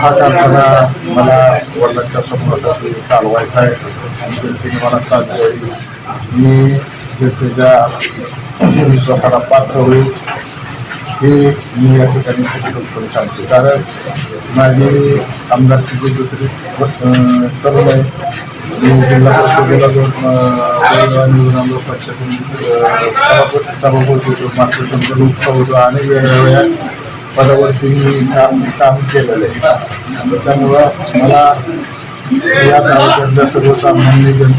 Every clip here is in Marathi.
हा कारखाना मला वडिलांच्या स्वप्नासाठी चालवायचा आहे. आणि मला साथ द्यावी मी त्याच्या विश्वासाला पात्र होईल हे मी या ठिकाणी करून सांगतो. कारण माझी आमदारची जी दुसरी तरुण आहे मी जिल्हा परिषदेला दोन निवडून आलो. पक्षातून सभापती सभापती होतो मार्गदर्शन लोकसभा होतो आणि वेगवेगळ्या पदावरती मी काम काम केलेलं आहे त्यामुळं मला या तालुक्यातल्या सर्वसामान्य जन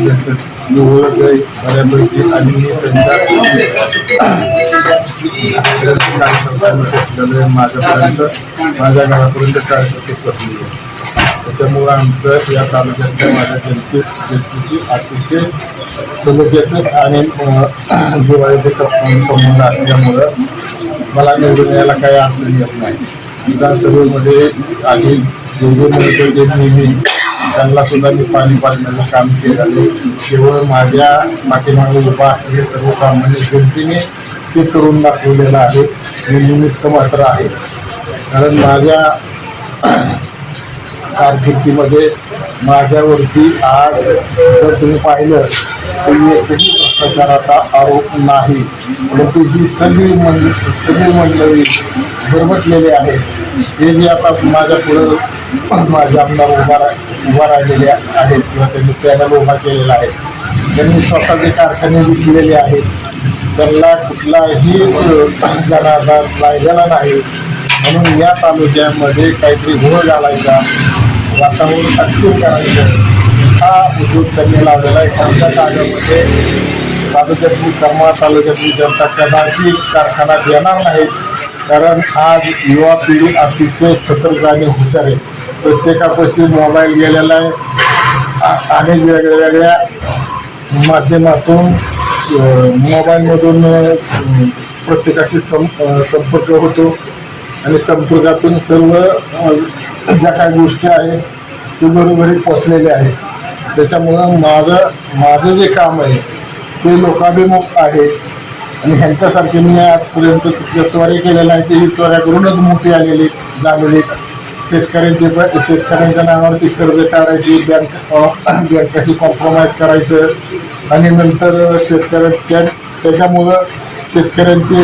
जनतेत ओळख आहे बऱ्यापैकी आणि मी त्यांच्या कार्यकर्त्यांना माझ्यापर्यंत माझ्या घरापर्यंत कार्यकर्ते पोचलेले त्याच्यामुळं आमचं या तालुक्यातल्या माझ्या जनते जनतेची अतिशय सलोख्याचं आणि अं, संबंध असल्यामुळं मला निवडून यायला काही अडचण येत नाही. विधानसभेमध्ये आधी जे जे नेहमी त्यांना सुद्धा मी पाणी पाजण्याचं काम केलं केवळ माझ्या पाठीमागे उभा असलेले सर्वसामान्य जनतेने ते करून दाखवलेलं आहे. मी निमित्त मात्र आहे. कारण माझ्या कारकिर्दीमध्ये माझ्यावरती आज जर तुम्ही पाहिलं तर एकही आरोप नाही. परंतु ही सगळी मंड सगळी मंडळी बरबटलेली आहे. हे जे आता माझ्या पुढं माझे आमदार उभा उभा राहिलेले आहेत किंवा त्यांनी पॅनल उभा केलेला आहे. त्यांनी स्वतःचे कारखाने विकलेले आहेत त्यांना कुठलाही अ, जनाधार राहिलेला नाही म्हणून या तालुक्यामध्ये काहीतरी घोळ घालायचा वातावरण अस्थिर करायचं हा उद्योग त्यांनी लावलेला आहे. त्यांच्या काळामध्ये तालुक्यातली कर्मा तालुक्यातली जनता कदाचित कारखाना देणार नाहीत. कारण आज युवा पिढी अतिशय सतर्क आणि हुशार आहे. प्रत्येकापाशी मोबाईल गेलेला आहे. आ- अनेक वेगळ्या वेगळ्या माध्यमातून मोबाईलमधून प्रत्येकाशी सं संपर्क होतो. आणि संपर्कातून सर्व ज्या काही गोष्टी आहेत ते बरोबरी पोचलेल्या आहेत. त्याच्यामुळं माझं माझं जे काम आहे ते लोकाभिमुख आहे आणि ह्यांच्यासारखे मी आजपर्यंत कुठल्या चोऱ्या केलेल्या आहेत तेही चोऱ्या करूनच मोठी आलेली झालेली शेतकऱ्यांचे शेतकऱ्यांच्या नावावरती कर्ज काढायची बँक बँकाशी कॉम्प्रोमाइज करायचं. आणि नंतर शेतकऱ्या त्याच्यामुळं शेतकऱ्यांचे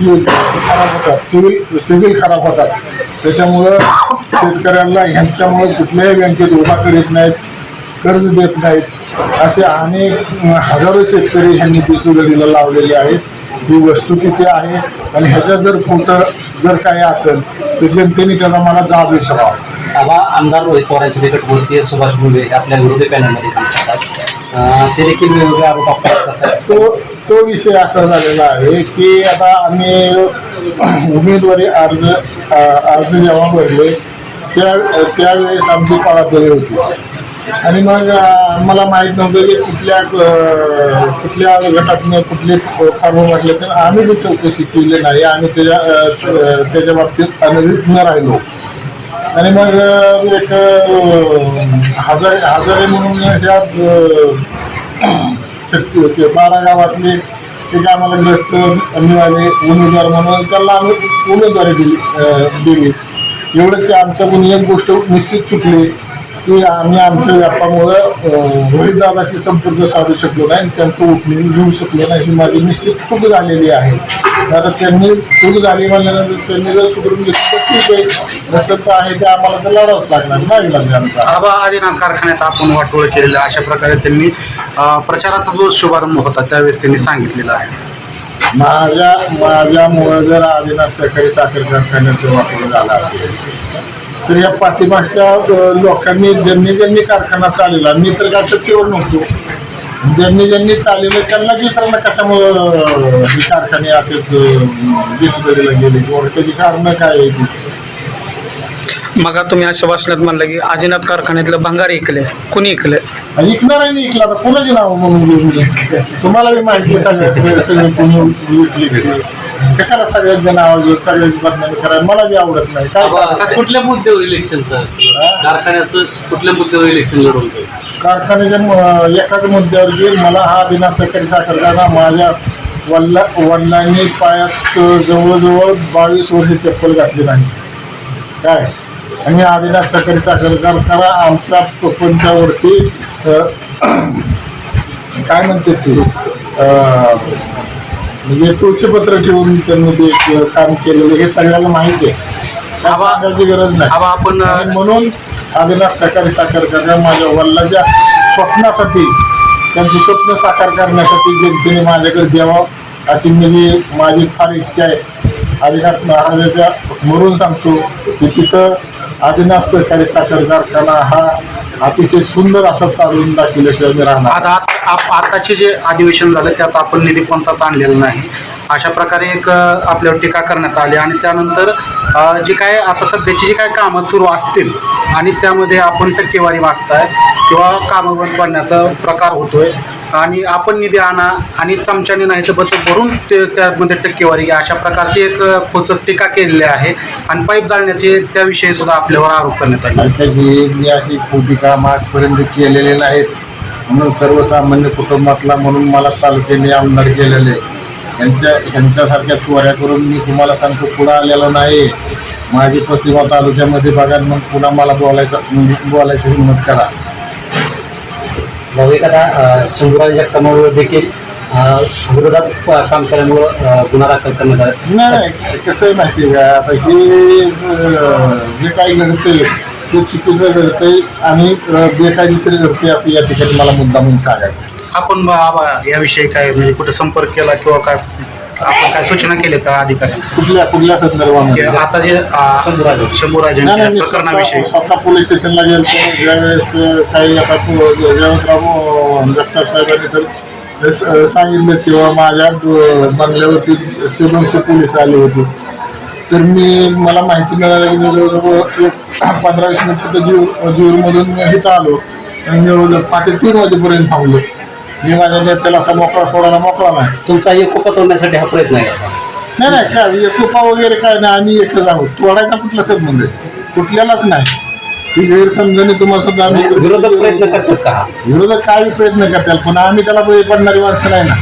ही खराब होतात. सिव्हिल सिव्हिल खराब होतात. त्याच्यामुळं शेतकऱ्यांना ह्यांच्यामुळं कुठल्याही बँकेत उभा करीत नाहीत. कर्ज देत नाहीत. असे अनेक हजारो शेतकरी ह्यांनी पिसुगडीला लावलेले आहेत. ही वस्तुस्थिती आहे? आणि ह्याचा जर खोटं जर काही असेल तर जनतेने त्याचा मला जाब विचारावा. आबा आमदार रोहित पवारांचे निकटवर्तीय सुभाष भुले हे आपल्या विरोधी पॅनलमध्ये ते देखील वेगवेगळे आरोप आपल्याला तो तो विषय असा झालेला आहे की आता आम्ही उमेदवारी अर्ज अर्ज जेव्हा भरले त्या त्यावेळेस आमची पळापळी होती. आणि मग मला माहीत नव्हतं की कुठल्या कुठल्या गटातनं कुठले फॉर्म वाटले तर आम्ही बी चौकशी केली नाही. आम्ही त्याच्या त्याच्या बाबतीत अनभित न राहिलो. आणि मग एक हजारे हजारे म्हणून ह्या शक्ती होती. बारा गावातले एक आम्हाला ग्रस्त मिळाले उमेदवार म्हणून त्याला आम्ही उमेदवारी दिली दिली. एवढंच की आमच्याकडून एक गोष्ट निश्चित चुकली. की आम्ही आमच्या व्यापामुळं रोहितदादाशी संपर्क साधू शकलो नाही आणि त्यांचं उठणं घेऊ शकलो नाही ही माझी निश्चित चूक झालेली आहे. आता त्यांनी चूक झाली म्हणल्यानंतर त्यांनी जर सुधरून घेतलं तर ठीक आहे. नसेल तर आहे ते आम्हाला तर लढावंच लागणार नाही लागले आमचा. आबा आदिनाथ कारखान्याचा आपण वाटोळ केलेला अशा प्रकारे त्यांनी अं, प्रचाराचा जो शुभारंभ होता त्यावेळेस त्यांनी सांगितलेला आहे. माझ्या माझ्यामुळं जर आदिनाथ सहकारी साखर कारखान्याचं वापर झाला असेल तर या पाठीमागच्या लोकांनी ज्यांनी ज्यांनी कारखाना चालवला मी तर काय सत्तेवर नव्हतो. ज्यांनी ज्यांनी चालवलं त्यांना दुसऱ्यांना कशामुळं ही कारखाने असेच दिसुदरीला गेले? किंवा त्याची कारणं काय आहे ती मग तुम्ही अशा भाषणात म्हणलं की आजीनाथ कारखान्यातलं भंगार ऐकले कुणी ऐकले आणि इकणार आहे नाही इकला तर कोणाची नाव म्हणून? तुम्हाला बी माहिती सगळ्या सगळे कोणी कशाला सगळ्यांचं नाव घेऊन सगळ्यांची बदनामी करायला? मला बी आवडत नाही. काय आबा, करायचं? कुठल्या मुद्द्यावर इलेक्शनचं कारखान्याचं कुठल्या मुद्द्यावर इलेक्शन लढवतोय कारखान्याच्या म- एकाच मुद्द्यावर की मला हा बिना सहकारी साखर कारखाना माझ्या वडिला वडिलांनी पायात जवळजवळ बावीस वर्ष चप्पल घातली नाही. काय? आणि हा बिना सहकारी साखर कारखाना आमच्या पंचावरती काय म्हणते ते? अं, म्हणजे तुळशीपत्र ठेवून त्यांनी ते काम केलेलं हे सगळ्यांना माहिती आहे. काय आबा- सांगायची गरज नाही. आबा आपण अ, आणि म्हणून अविनाश सहकारी साकार करण्या माझ्या वडिलाच्या स्वप्नासाठी त्यांची स्वप्न साकार करण्यासाठी जनतेने माझ्याकडे द्यावं अशी म्हणजे माझी फार इच्छा आहे. आदिनाथ महाराजाच्या स्मरून सांगतो की तिथं आदिनाथ सहकारी साखर कारखाना हा अतिशय सुंदर असा चालून दाखवल्याशिवाय मी राहणार आता आप- आताचे जे अधिवेशन झालं त्यात आपण निधी कोणताच आणलेला नाही. अशा प्रकारे एक अ, आपल्यावर टीका करण्यात आली आणि त्यानंतर अ, जे काय आता सध्याची जी काय कामं सुरू असतील आणि त्यामध्ये आपण टक्केवारी मागताय किंवा कामं बंद पडण्याचा प्रकार होतोय आणि आपण निधी आणा आणि चमच्याने नाही तर बचत भरून ते त्यामध्ये टक्केवारी घ्या. अशा प्रकारची एक खोचक टीका केलेली आहे. आणि पाईप जाळण्याचे त्याविषयी सुद्धा आपल्यावर आरोप करण्यात आले. मी अशी खोटी काम आजपर्यंत केलेले नाहीत. म्हणून सर्वसामान्य कुटुंबातला म्हणून मला तालुक्याने आमदार केलेले. यांच्या यांच्यासारख्या चोऱ्या करून मी तुम्हाला सांगतो पुढं आलेलो नाही. माझी प्रतिभा तालुक्यामध्ये बघा मग पुन्हा मला बोलायचं बोलायची हिंमत करा. भाऊ एखादा शंभूराज जगतामावर देखील विरोधात काम केल्यामुळं गुन्हा दाखल करण्यात आला. नाही नाही कसं आहे माहिती आहे का? आता हे जे काही घडतंय ते चुकीचं घडतंय आणि बेकायदेशीर घडतंय असं या ठिकाणी मला मुद्दा म्हणून सांगायचं आहे. आपण याविषयी काय म्हणजे कुठे संपर्क केला किंवा काय? आपण काय सूचना केल्या का अधिकाऱ्यांच्या कुठल्या कुठल्या जे संदर्भामध्ये आता जे आ, शंभूराजे. नाही, नाही, मी प्रकरणाविषयी. स्वतः स्वतः पोलीस स्टेशनला गेलो ज्यावेळेस अं, काही आता पो- जयवंतराव जगताप साहेबांनी तर स- सांगितलं किंवा माझ्या दो- बंगल्यावरती शे दोनशे पोलीस आले होते. तर मी मला माहिती मिळाली की मी जवळजवळ एक पंधरा वीस मिनिटं तर जीव जीवमधून मी इथं आलो. आणि मी जवळजवळ पहाटे तीन वाजेपर्यंत थांबलो. मी माझ्या नेत्याला असा मोकळा सोडायला मोकळा नाही. तुमचा एकोपा तोडण्यासाठी हा प्रयत्न आहे नाही नाही काय एकोपा वगैरे काय नाही आम्ही एकच आहोत. तोडायचा कुठला संबंध आहे? कुठल्यालाच नाही. ही गैरसमजाने तुम्हाला सुद्धा आम्ही विरोधक प्रयत्न करतात का विरोधक काय प्रयत्न करतात पण आम्ही त्याला बळी पडणारी माणसं नाही ना.